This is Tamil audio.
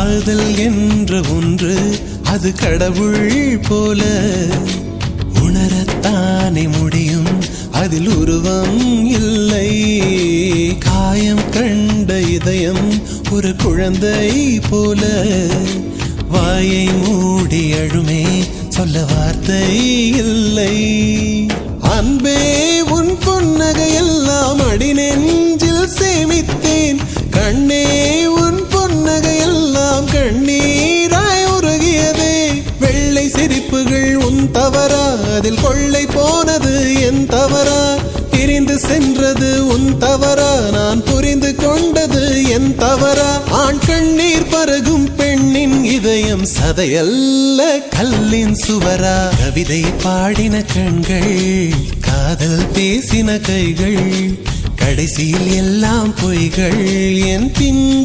காதல் என்ற ஒன்று அது கடவுள் போல. உணரத்தானே முடியும் அதில் உருவம் இல்லை. காயம் கண்ட இதயம் ஒரு குழந்தை போல. வாயை மூடி அழுமே சொல்ல வார்த்தை இல்லை. அன்பே உன் புன்னகையெல்லாம் அடி நெஞ்சில் சேமித்தேன். கண்ணே உன் தவறா? அதில் கொள்ளை போனது என் தவறா? பிரிந்து சென்றது உன் தவறா? நான் புரிந்து கொண்டது என் தவறா? ஆண் கண்ணீர் பருகும் பெண்ணின் இதயம் சதையல்ல கல்லின் சுவரா? கவிதை பாடின கண்கள் காதல் பேசின கைகள் கடைசியில் எல்லாம் பொய்கள் என் பிஞ்சு